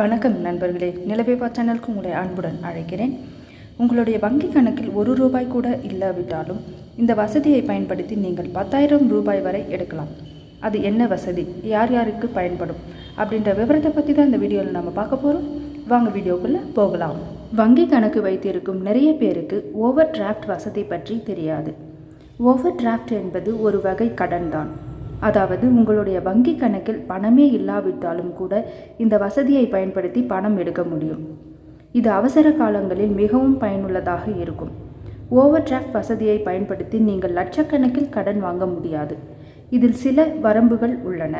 வணக்கம் நண்பர்களே. நிலவேவா சேனலுக்கு உங்களை அன்புடன் அழைக்கிறேன். உங்களுடைய வங்கி கணக்கில் ஒரு ரூபாய் கூட இல்லாவிட்டாலும் இந்த வசதியை பயன்படுத்தி நீங்கள் பத்தாயிரம் ரூபாய் வரை எடுக்கலாம். அது என்ன வசதி? யார் யாருக்கு பயன்படும்? அப்படின்ற விவரத்தை பற்றி தான் இந்த வீடியோவில் நம்ம பார்க்க போகிறோம் வாங்க வீடியோக்குள்ளே போகலாம். வங்கி கணக்கு வைத்திருக்கும் நிறைய பேருக்கு ஓவர் டிராஃப்ட் வசதி பற்றி தெரியாது. ஓவர் டிராஃப்ட் என்பது ஒரு வகை கடன் தான். அதாவது உங்களுடைய வங்கி கணக்கில் பணமே இல்லாவிட்டாலும் கூட இந்த வசதியை பயன்படுத்தி பணம் எடுக்க முடியும். இது அவசர காலங்களில் மிகவும் பயனுள்ளதாக இருக்கும். ஓவர் டிராஃப்ட் வசதியை பயன்படுத்தி நீங்கள் லட்சக்கணக்கில் கடன் வாங்க முடியாது. இதில் சில வரம்புகள் உள்ளன.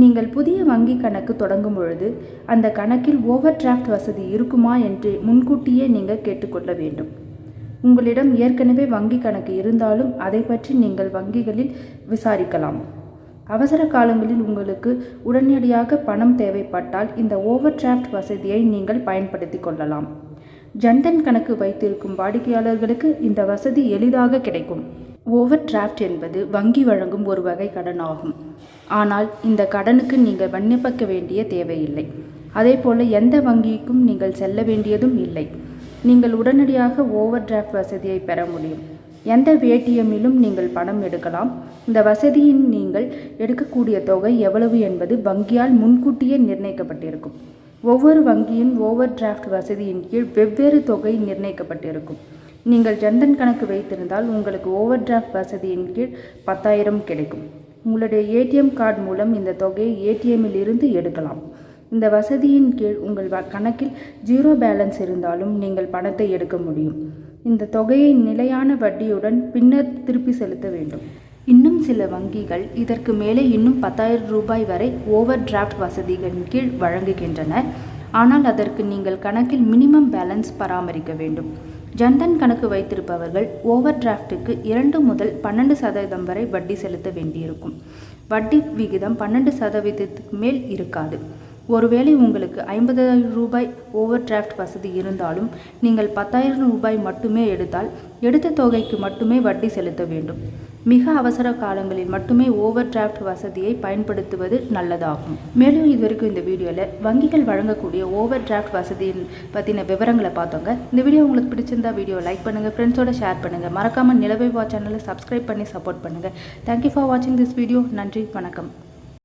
நீங்கள் புதிய வங்கி கணக்கு தொடங்கும் பொழுது அந்த கணக்கில் ஓவர் டிராஃப்ட் வசதி இருக்குமா என்று முன்கூட்டியே நீங்கள் கேட்டுக்கொள்ள வேண்டும். உங்களிடம் ஏற்கனவே வங்கி கணக்கு இருந்தாலும் அதை பற்றி நீங்கள் வங்கிகளில் விசாரிக்கலாம். அவசர காலங்களில் உங்களுக்கு உடனடியாக பணம் தேவைப்பட்டால் இந்த ஓவர் டிராஃப்ட் வசதியை நீங்கள் பயன்படுத்தி கொள்ளலாம். ஜன்தன் கணக்கு வைத்திருக்கும் வாடிக்கையாளர்களுக்கு இந்த வசதி எளிதாக கிடைக்கும். ஓவர் டிராஃப்ட் என்பது வங்கி வழங்கும் ஒரு வகை கடன் ஆகும். ஆனால் இந்த கடனுக்கு நீங்கள் விண்ணப்பிக்க வேண்டிய தேவையில்லை. அதேபோல எந்த வங்கிக்கும் நீங்கள் செல்ல வேண்டியதும் இல்லை. நீங்கள் உடனடியாக ஓவர் டிராஃப்ட் வசதியை பெற முடியும். எந்த ஏடிஎம்மிலும் நீங்கள் பணம் எடுக்கலாம். இந்த வசதியின் நீங்கள் எடுக்கக்கூடிய தொகை எவ்வளவு என்பது வங்கியால் முன்கூட்டியே நிர்ணயிக்கப்பட்டிருக்கும். ஒவ்வொரு வங்கியின் ஓவர் டிராஃப்ட் வசதியின் கீழ் வெவ்வேறு தொகை நிர்ணயிக்கப்பட்டிருக்கும். நீங்கள் ஜன்தன் கணக்கு வைத்திருந்தால் உங்களுக்கு ஓவர் டிராஃப்ட் வசதியின் கீழ் பத்தாயிரம் கிடைக்கும். உங்களுடைய ஏடிஎம் கார்டு மூலம் இந்த தொகையை ஏடிஎம்மில் இருந்து எடுக்கலாம். இந்த வசதியின் கீழ் உங்கள் கணக்கில் ஜீரோ பேலன்ஸ் இருந்தாலும் நீங்கள் பணத்தை எடுக்க முடியும். இந்த தொகையை நிலையான வட்டியுடன் பின்னர் திருப்பி செலுத்த வேண்டும். இன்னும் சில வங்கிகள் இதற்கு மேலே இன்னும் பத்தாயிரம் ரூபாய் வரை ஓவர் டிராஃப்ட் வசதிகளின் கீழ் வழங்குகின்றன. ஆனால் அதற்கு நீங்கள் கணக்கில் மினிமம் பேலன்ஸ் பராமரிக்க வேண்டும். ஜன்தன் கணக்கு வைத்திருப்பவர்கள் ஓவர் டிராஃப்ட்டுக்கு இரண்டு முதல் பன்னெண்டு சதவீதம் வரை வட்டி செலுத்த வேண்டியிருக்கும். வட்டி விகிதம் பன்னெண்டு சதவீதத்துக்கு மேல் இருக்காது. ஒருவேளை உங்களுக்கு ஐம்பதாயிரம் ரூபாய் ஓவர் டிராஃப்ட் வசதி இருந்தாலும் நீங்கள் பத்தாயிரம் ரூபாய் மட்டுமே எடுத்தால் எடுத்த தொகைக்கு மட்டுமே வட்டி செலுத்த வேண்டும். மிக அவசர காலங்களில் மட்டுமே ஓவர் டிராஃப்ட் வசதியை பயன்படுத்துவது நல்லதாகும். மேலும் இது வரைக்கும் இந்த வீடியோவில் வங்கிகள் வழங்கக்கூடிய ஓவர் டிராஃப்ட் வசதியின் பற்றின விவரங்களை பார்த்தோங்க. இந்த வீடியோ உங்களுக்கு பிடிச்சிருந்தா வீடியோ லைக் பண்ணுங்கள் ஃப்ரெண்ட்ஸோட ஷேர் பண்ணுங்கள் மறக்காமல் நிலவை வா சேனலை சப்ஸ்கிரைப் பண்ணி சப்போர்ட் பண்ணுங்கள் தேங்க்யூ ஃபார் வாட்சிங் திஸ் வீடியோ நன்றி வணக்கம்.